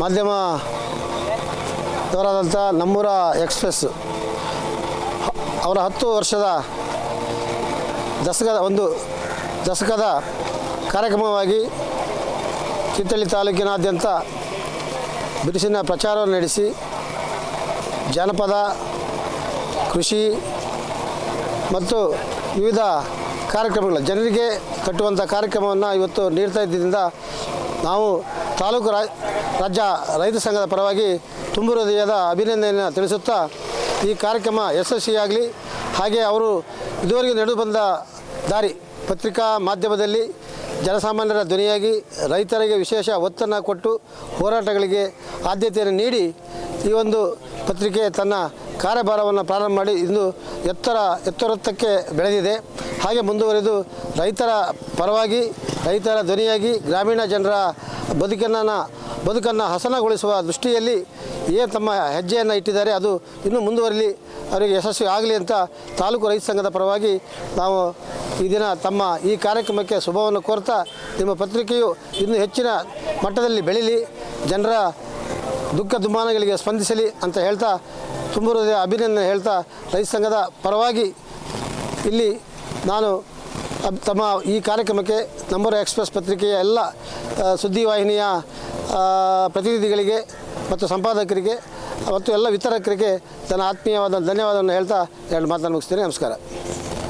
ಮಾಧ್ಯಮದವರಾದಂಥ ನಮ್ಮೂರ ಎಕ್ಸ್ಪ್ರೆಸ್. ಅವರ ಹತ್ತು ವರ್ಷದ ದಶಕದ ಒಂದು ದಶಕದ ಕಾರ್ಯಕ್ರಮವಾಗಿ ಚಿತ್ತಳ್ಳಿ ತಾಲೂಕಿನಾದ್ಯಂತ ಬಿರುಸಿನ ಪ್ರಚಾರವನ್ನು ನಡೆಸಿ ಜಾನಪದ, ಕೃಷಿ ಮತ್ತು ವಿವಿಧ ಕಾರ್ಯಕ್ರಮಗಳು. ಜನರಿಗೆ ಕಟ್ಟುವಂಥ ಕಾರ್ಯಕ್ರಮವನ್ನು ಇವತ್ತು ನೀಡ್ತಾ ಇದ್ದರಿಂದ ನಾವು ತಾಲೂಕು ರಾಜ್ಯ ರೈತ ಸಂಘದ ಪರವಾಗಿ ತುಂಬ ಹೃದಯದ ಅಭಿನಂದನೆಯನ್ನು ತಿಳಿಸುತ್ತಾ ಈ ಕಾರ್ಯಕ್ರಮ ಯಶಸ್ವಿಯಾಗಲಿ ಹಾಗೆ ಅವರು ಇದುವರೆಗೆ ನಡೆದು ಬಂದ ದಾರಿ ಪತ್ರಿಕಾ ಮಾಧ್ಯಮದಲ್ಲಿ ಜನಸಾಮಾನ್ಯರ ಧ್ವನಿಯಾಗಿ ರೈತರಿಗೆ ವಿಶೇಷ ಒತ್ತನ್ನು ಕೊಟ್ಟು ಹೋರಾಟಗಳಿಗೆ ಆದ್ಯತೆಯನ್ನು ನೀಡಿ ಈ ಒಂದು ಪತ್ರಿಕೆ ತನ್ನ ಕಾರ್ಯಭಾರವನ್ನು ಪ್ರಾರಂಭ ಮಾಡಿ ಇಂದು ಎತ್ತರ, ಎತ್ತರತ್ತಕ್ಕೆ ಬೆಳೆದಿದೆ. ಹಾಗೆ ಮುಂದುವರೆದು ರೈತರ ಪರವಾಗಿ ರೈತರ ಧ್ವನಿಯಾಗಿ ಗ್ರಾಮೀಣ ಜನರ ಬದುಕನ್ನು ಬದುಕನ್ನು ಹಸನಗೊಳಿಸುವ ದೃಷ್ಟಿಯಲ್ಲಿ ಏನು ತಮ್ಮ ಹೆಜ್ಜೆಯನ್ನು ಇಟ್ಟಿದ್ದಾರೆ, ಅದು ಇನ್ನೂ ಮುಂದುವರಲಿ, ಅವರಿಗೆ ಯಶಸ್ವಿ ಆಗಲಿ ಅಂತ ತಾಲೂಕು ರೈತ ಸಂಘದ ಪರವಾಗಿ ನಾವು ಈ ದಿನ ತಮ್ಮ ಈ ಕಾರ್ಯಕ್ರಮಕ್ಕೆ ಶುಭವನ್ನು ಕೋರ್ತಾ, ನಿಮ್ಮ ಪತ್ರಿಕೆಯು ಇನ್ನೂ ಹೆಚ್ಚಿನ ಮಟ್ಟದಲ್ಲಿ ಬೆಳೀಲಿ, ಜನರ ದುಃಖ ದುಮ್ಮಾನಗಳಿಗೆ ಸ್ಪಂದಿಸಲಿ ಅಂತ ಹೇಳ್ತಾ, ತುಂಬ ಹೃದಯ ಅಭಿನಂದನೆ ಹೇಳ್ತಾ ರೈತ ಸಂಘದ ಪರವಾಗಿ ಇಲ್ಲಿ ನಾನು ತಮ್ಮ ಈ ಕಾರ್ಯಕ್ರಮಕ್ಕೆ ನಂಬರ್ ಎಕ್ಸ್ಪ್ರೆಸ್ ಪತ್ರಿಕೆಯ ಎಲ್ಲ ಸುದ್ದಿವಾಹಿನಿಯ ಪ್ರತಿನಿಧಿಗಳಿಗೆ ಮತ್ತು ಸಂಪಾದಕರಿಗೆ ಮತ್ತು ಎಲ್ಲ ವಿತರಕರಿಗೆ ತನ್ನ ಆತ್ಮೀಯವಾದ ಧನ್ಯವಾದವನ್ನು ಹೇಳ್ತಾ ಎರಡು ಮಾತನ್ನು ಮುಗಿಸ್ತೀನಿ. ನಮಸ್ಕಾರ.